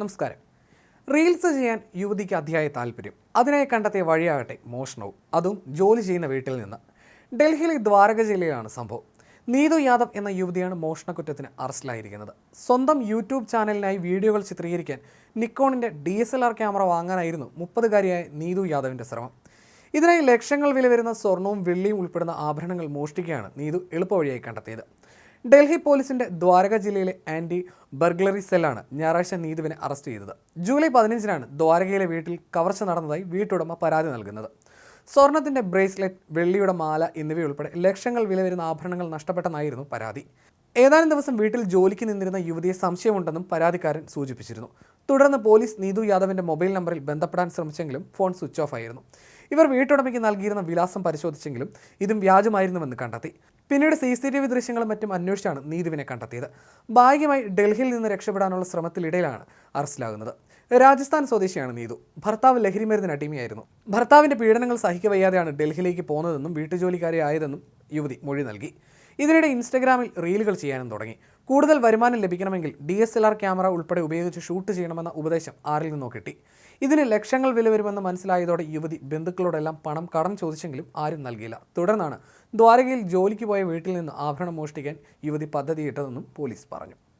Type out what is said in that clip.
നമസ്കാരം. റീൽസ് ചെയ്യാൻ യുവതിക്ക് അതിയായ താല്പര്യം. അതിനായി കണ്ടെത്തിയ വഴിയാകട്ടെ മോഷണവും. അതും ജോലി ചെയ്യുന്ന വീട്ടിൽ നിന്ന്. ഡൽഹിയിലെ ദ്വാരക ജില്ലയിലാണ് സംഭവം. നീതു യാദവ് എന്ന യുവതിയാണ് മോഷണക്കുറ്റത്തിന് അറസ്റ്റിലായിരിക്കുന്നത്. സ്വന്തം യൂട്യൂബ് ചാനലിനായി വീഡിയോകൾ ചിത്രീകരിക്കാൻ നിക്കോണിന്റെ D S L R camera വാങ്ങാനായിരുന്നു മുപ്പതുകാരിയായ നീതു യാദവിന്റെ ശ്രമം. ഇതിനായി ലക്ഷങ്ങൾ വില വരുന്ന സ്വർണവും വെള്ളിയും ഉൾപ്പെടുന്ന ആഭരണങ്ങൾ മോഷ്ടിക്കുകയാണ് നീതു എളുപ്പവഴിയായി കണ്ടെത്തിയത്. ഡൽഹി പോലീസിന്റെ ദ്വാരക ജില്ലയിലെ ആന്റി ബർഗ്ലറി സെല്ലാണ് ഞായറാഴ്ച നീതുവിനെ അറസ്റ്റ് ചെയ്തത്. ജൂലൈ പതിനഞ്ചിനാണ് ദ്വാരകയിലെ വീട്ടിൽ കവർച്ച നടന്നതായി വീട്ടുടമ പരാതി നൽകുന്നത്. സ്വർണത്തിന്റെ ബ്രേസ്ലെറ്റ് വെള്ളിയുടെ മാല എന്നിവയുൾപ്പെടെ ലക്ഷങ്ങൾ വില വരുന്ന ആഭരണങ്ങൾ നഷ്ടപ്പെട്ടെന്നായിരുന്നു പരാതി. ഏതാനും ദിവസം വീട്ടിൽ ജോലിക്ക് നിന്നിരുന്ന യുവതിയെ സംശയമുണ്ടെന്നും പരാതിക്കാരൻ സൂചിപ്പിച്ചിരുന്നു. തുടർന്ന് പോലീസ് നീതു യാദവിന്റെ മൊബൈൽ നമ്പറിൽ ബന്ധപ്പെടാൻ ശ്രമിച്ചെങ്കിലും ഫോൺ സ്വിച്ച് ഓഫ് ആയിരുന്നു. ഇവർ വീട്ടുടമയ്ക്ക് നൽകിയിരുന്ന വിലാസം പരിശോധിച്ചെങ്കിലും ഇതും വ്യാജമായിരുന്നുവെന്ന് കണ്ടെത്തി. പിന്നീട് സി സി ടി വി ദൃശ്യങ്ങളും മറ്റും അന്വേഷിച്ചാണ് നീതുവിനെ കണ്ടെത്തിയത്. ഭാഗ്യമായി ഡൽഹിയിൽ നിന്ന് രക്ഷപ്പെടാനുള്ള ശ്രമത്തിനിടയിലാണ് അറസ്റ്റിലാകുന്നത്. രാജസ്ഥാൻ സ്വദേശിയാണ് നീതു. ഭർത്താവ് ലഹരിമരുന്നിന് അടിമയായിരുന്നു. ഭർത്താവിന്റെ പീഡനങ്ങൾ സഹിക്കവയ്യാതെയാണ് ഡൽഹിയിലേക്ക് പോകുന്നതെന്നും വീട്ടുജോലിക്കാരി ആയതെന്നും യുവതി മൊഴി നൽകി. ഇതിനിടെ ഇൻസ്റ്റഗ്രാമിൽ റീലുകൾ ചെയ്യാനും തുടങ്ങി. കൂടുതൽ വരുമാനം ലഭിക്കണമെങ്കിൽ D S L R camera ഉൾപ്പെടെ ഉപയോഗിച്ച് ഷൂട്ട് ചെയ്യണമെന്ന ഉപദേശം ആരിൽ നിന്നോ കിട്ടി. ഇതിന് ലക്ഷങ്ങൾ വില വരുമെന്ന് മനസ്സിലായതോടെ യുവതി ബന്ധുക്കളോടെല്ലാം പണം കടം ചോദിച്ചെങ്കിലും ആരും നൽകിയില്ല. തുടർന്നാണ് ദ്വാരകയിൽ ജോലിക്ക് പോയ വീട്ടിൽ നിന്ന് ആഭരണം മോഷ്ടിക്കാൻ യുവതി പദ്ധതിയിട്ടതെന്നും പോലീസ് പറഞ്ഞു.